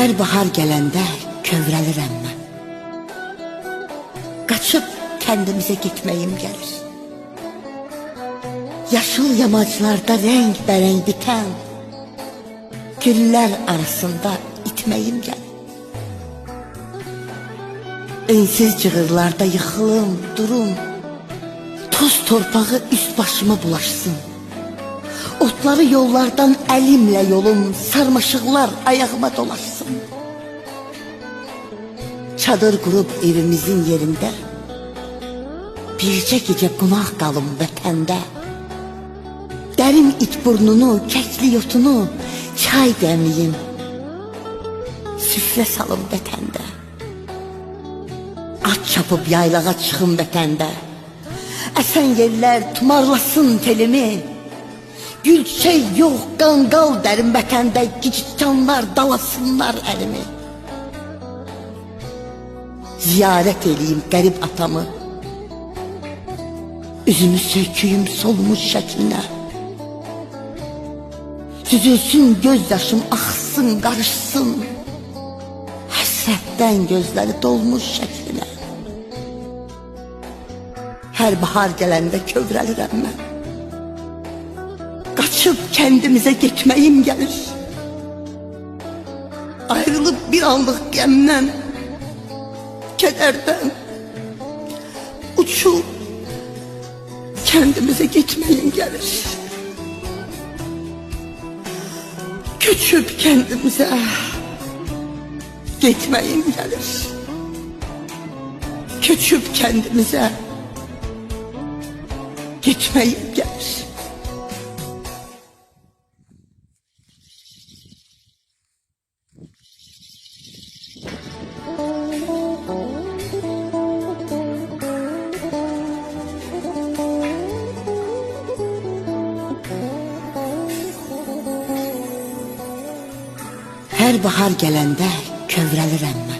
Her bahar gələndə kövrəlirəm mən. Qaçıb kəndimizə getməyim gəlir. Yaşıl yamaclarda renk bərəng bitən güllər arasında itməyim gəlir. Ensiz cığırlarda yıxılım, durum. Toz torpağı üst başıma bulaşsın. Otları yollardan əlimlə yolum, sarmaşıqlar ayağıma dolaşsın. Çadır qurub evimizin yerində bircə gecə qonaq qalım vətəndə. Dərim it burnunu, kəkli yotunu, çay dəmliyim. Süfrə salım vətəndə. At çapıb yaylağa çıxım vətəndə. Əsən yerlər tumarlasın telimi. Gül çiçək yox, qanqal dərim vətəndə. Giccanlar dalasınlar əlimi. Ziyarət eləyim qərib atamı. Üzümü söküyüm solmuş şəklinə. Süzülsün göz yaşım, axsın, qarışsın. Həsrətdən gözləri dolmuş şəklinə. Hər bahar gələndə kövrəlirəm mən. Qaçıb kəndimizə getməyim gəlir. Ayrılıb bir anlıq qəmdən, kədərdən uçub kendimize gitmeyim gelir. Küçüp kendimize gitmeyim gelir. Küçüp kendimize gitmeyim gelir. Her bahar gələndə kövrəlirəm mən.